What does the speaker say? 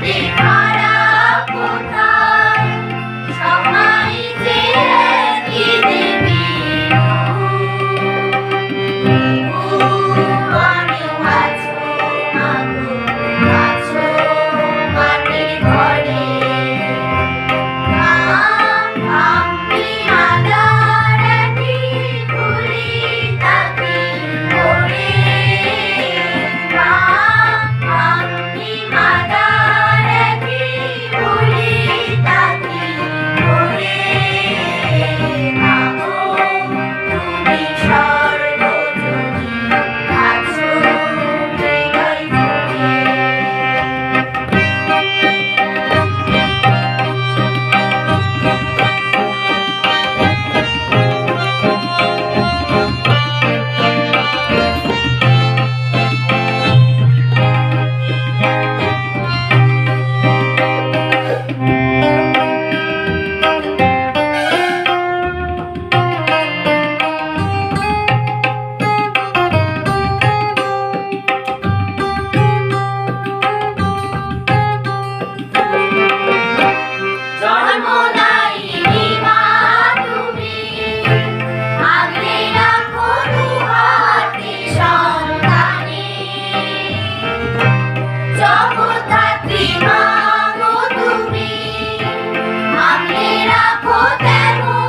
be proud. Tam nera potermo